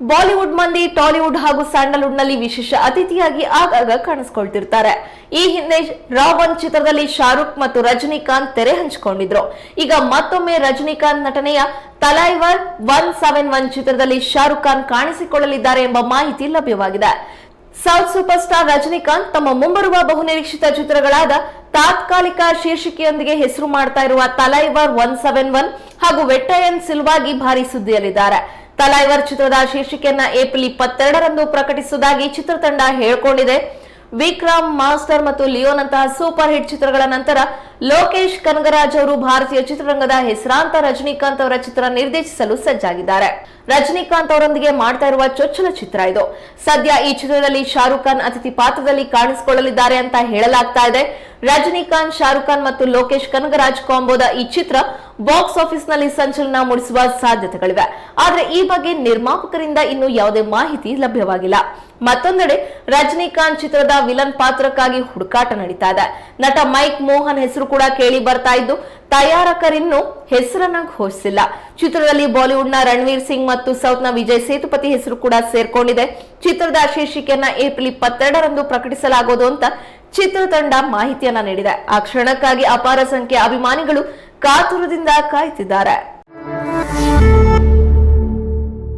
Bollywood ಮಂದಿ Tollywood ಹಾಗೂ ಸ್ಯಾಂಡಲ್ವುಡ್ನಲ್ಲಿ ವಿಶೇಷ ಅತಿಥಿಯಾಗಿ ಆಗಾಗ ಕಾಣಿಸ್ಕೊಳ್ತಿರ್ತಾರೆ. ಈ ಹಿಂದೆ ರಾವಣ್ ಚಿತ್ರದಲ್ಲಿ ಶಾರುಖ್ ಮತ್ತು ರಜನಿಕಾಂತ್ ತೆರೆ ಹಂಚಿಕೊಂಡಿದ್ರು. ಈಗ ಮತ್ತೊಮ್ಮೆ ರಜನಿಕಾಂತ್ ನಟನೆಯ ತಲೈವರ್ ಒನ್ ಸೆವೆನ್ ಒನ್ ಚಿತ್ರದಲ್ಲಿ ಶಾರುಖ್ ಖಾನ್ ಕಾಣಿಸಿಕೊಳ್ಳಲಿದ್ದಾರೆ ಎಂಬ ಮಾಹಿತಿ ಲಭ್ಯವಾಗಿದೆ. ಸೌತ್ ಸೂಪರ್ ಸ್ಟಾರ್ ರಜನಿಕಾಂತ್ ತಮ್ಮ ಮುಂಬರುವ ಬಹುನಿರೀಕ್ಷಿತ ಚಿತ್ರಗಳಾದ ತಾತ್ಕಾಲಿಕ ಶೀರ್ಷಿಕೆಯೊಂದಿಗೆ ಹೆಸರು ಮಾಡ್ತಾ ಇರುವ ತಲೈವರ್ ಒನ್ ಸೆವೆನ್ ಒನ್ ಹಾಗೂ ವೆಟ್ಟಯನ್ ಸಿಲ್ವಾಗಿ ಭಾರಿ ಸುದ್ದಿಯಲ್ಲಿದ್ದಾರೆ. ತಲೈವರ್ ಚಿತ್ರದ ಶೀರ್ಷಿಕೆಯನ್ನ ಏಪ್ರಿಲ್ ಇಪ್ಪತ್ತೆರಡರಂದು ಪ್ರಕಟಿಸುವುದಾಗಿ ಚಿತ್ರತಂಡ ಹೇಳಿಕೊಂಡಿದೆ. ವಿಕ್ರಮ್, ಮಾಸ್ಟರ್ ಮತ್ತು ಲಿಯೋನಂತಹ ಸೂಪರ್ ಹಿಟ್ ಚಿತ್ರಗಳ ನಂತರ ಲೋಕೇಶ್ ಕನಗರಾಜ್ ಅವರು ಭಾರತೀಯ ಚಿತ್ರರಂಗದ ಹೆಸರಾಂತ ರಜನಿಕಾಂತ್ ಅವರ ಚಿತ್ರ ನಿರ್ದೇಶಿಸಲು ಸಜ್ಜಾಗಿದ್ದಾರೆ. ರಜನಿಕಾಂತ್ ಅವರೊಂದಿಗೆ ಮಾಡ್ತಾ ಇರುವ ಚೊಚ್ಚಲ ಚಿತ್ರ ಇದು. ಸದ್ಯ ಈ ಚಿತ್ರದಲ್ಲಿ ಶಾರುಖ್ ಖಾನ್ ಅತಿಥಿ ಪಾತ್ರದಲ್ಲಿ ಕಾಣಿಸಿಕೊಳ್ಳಲಿದ್ದಾರೆ ಅಂತ ಹೇಳಲಾಗ್ತಾ ಇದೆ. ರಜನಿಕಾಂತ್, ಶಾರುಖ್ ಖಾನ್ ಮತ್ತು ಲೋಕೇಶ್ ಕನಗರಾಜ್ ಕಾಂಬೋದ ಈ ಚಿತ್ರ ಬಾಕ್ಸ್ ಆಫೀಸ್ನಲ್ಲಿ ಸಂಚಲನ ಮೂಡಿಸುವ ಸಾಧ್ಯತೆಗಳಿವೆ. ಆದರೆ ಈ ಬಗ್ಗೆ ನಿರ್ಮಾಪಕರಿಂದ ಇನ್ನೂ ಯಾವುದೇ ಮಾಹಿತಿ ಲಭ್ಯವಾಗಿಲ್ಲ. ಮತ್ತೊಂದೆಡೆ ರಜನಿಕಾಂತ್ ಚಿತ್ರದ ವಿಲನ್ ಪಾತ್ರಕ್ಕಾಗಿ ಹುಡುಕಾಟ ನಡೀತಾ ಇದೆ. ನಟ ಮೈಕ್ ಮೋಹನ್ ಹೆಸರು ಕೂಡ ಕೇಳಿ ಬರ್ತಾ ಇದ್ದು, ತಯಾರಕರಿನ್ನೂ ಹೆಸರನ್ನ ಘೋಷಿಸಿಲ್ಲ. ಚಿತ್ರದಲ್ಲಿ ಬಾಲಿವುಡ್ನ ರಣವೀರ್ ಸಿಂಗ್ ಮತ್ತು ಸೌತ್ನ ವಿಜಯ್ ಸೇತುಪತಿ ಹೆಸರು ಕೂಡ ಸೇರ್ಕೊಂಡಿದೆ. ಚಿತ್ರದ ಶೀರ್ಷಿಕೆಯನ್ನ ಏಪ್ರಿಲ್ ಇಪ್ಪತ್ತೆರಡರಂದು ಪ್ರಕಟಿಸಲಾಗುವುದು ಅಂತ ಚಿತ್ರತಂಡ ಮಾಹಿತಿಯನ್ನ ನೀಡಿದೆ. ಆ ಕ್ಷಣಕ್ಕಾಗಿ ಅಪಾರ ಸಂಖ್ಯೆಯ ಅಭಿಮಾನಿಗಳು ಕಾತುರದಿಂದ ಕಾಯ್ತಿದ್ದಾರೆ.